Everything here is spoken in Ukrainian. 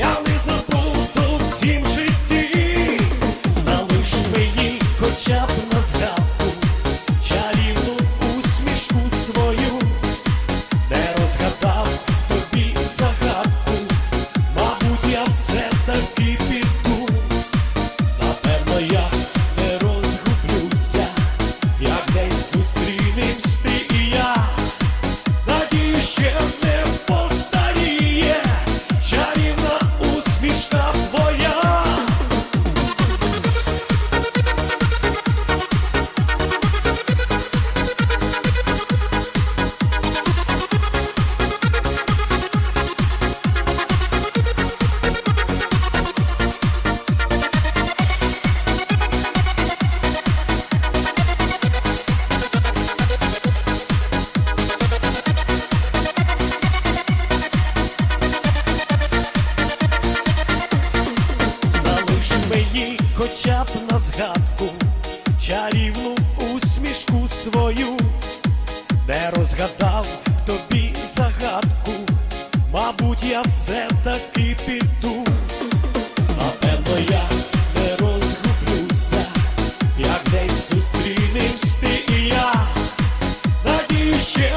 я не забуду всім житті, залиш мені хоча б на згадку, чарівну усмішку свою, не розгадав їй хоча б на згадку, чарівну усмішку свою, не розгадав в тобі загадку, мабуть, я все таки піду, напевно, я не розгублюся, як десь зустрінемось ти і я, надію ще.